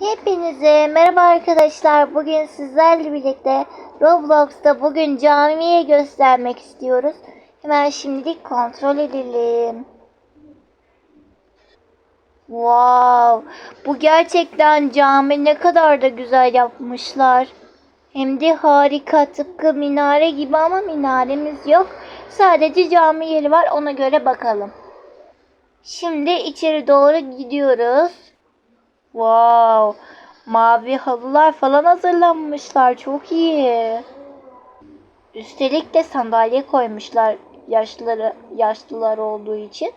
Hepinize merhaba arkadaşlar. Bugün sizlerle birlikte Roblox'ta bugün camiye göstermek istiyoruz. Hemen şimdilik kontrol edelim. Wow! Bu gerçekten cami ne kadar da güzel yapmışlar. Hem de harika tıpkı minare gibi ama minaremiz yok. Sadece cami yeri var ona göre bakalım. Şimdi içeri doğru gidiyoruz. Wow. Mavi halılar falan hazırlanmışlar. Çok iyi. Üstelik de sandalye koymuşlar yaşlıları yaşlılar olduğu için.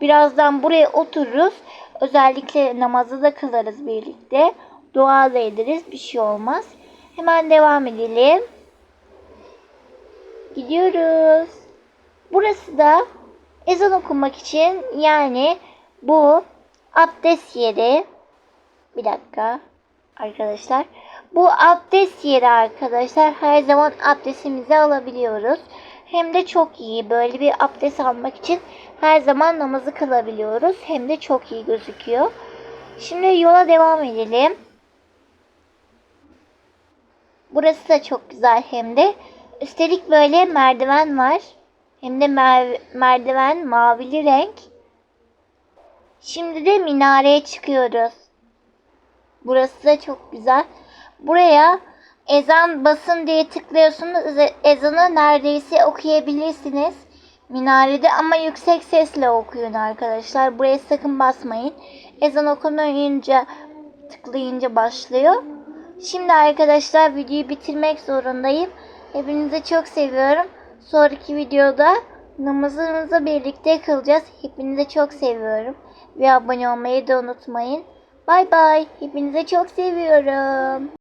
Birazdan buraya otururuz. Özellikle namazı da kılarız birlikte. Dua da ederiz. Bir şey olmaz. Hemen devam edelim. Gidiyoruz. Burası da ezan okumak için yani bu abdest yeri. Bir dakika arkadaşlar. Bu abdest yeri arkadaşlar. Her zaman abdestimizi alabiliyoruz. Hem de çok iyi. Böyle bir abdest almak için her zaman namazı kılabiliyoruz. Hem de çok iyi gözüküyor. Şimdi yola devam edelim. Burası da çok güzel hem de. Üstelik böyle merdiven var. Hem de mer- merdiven mavili renk. Şimdi de minareye çıkıyoruz. Burası da çok güzel. Buraya ezan basın diye tıklıyorsunuz. Ezanı neredeyse okuyabilirsiniz. Minarede ama yüksek sesle okuyun arkadaşlar. Buraya sakın basmayın. Ezan okununca tıklayınca başlıyor. Şimdi arkadaşlar videoyu bitirmek zorundayım. Hepinizi çok seviyorum. Sonraki videoda namazımızı birlikte kılacağız. Hepinizi çok seviyorum. Ve abone olmayı da unutmayın. Bay bay. Hepinizi çok seviyorum.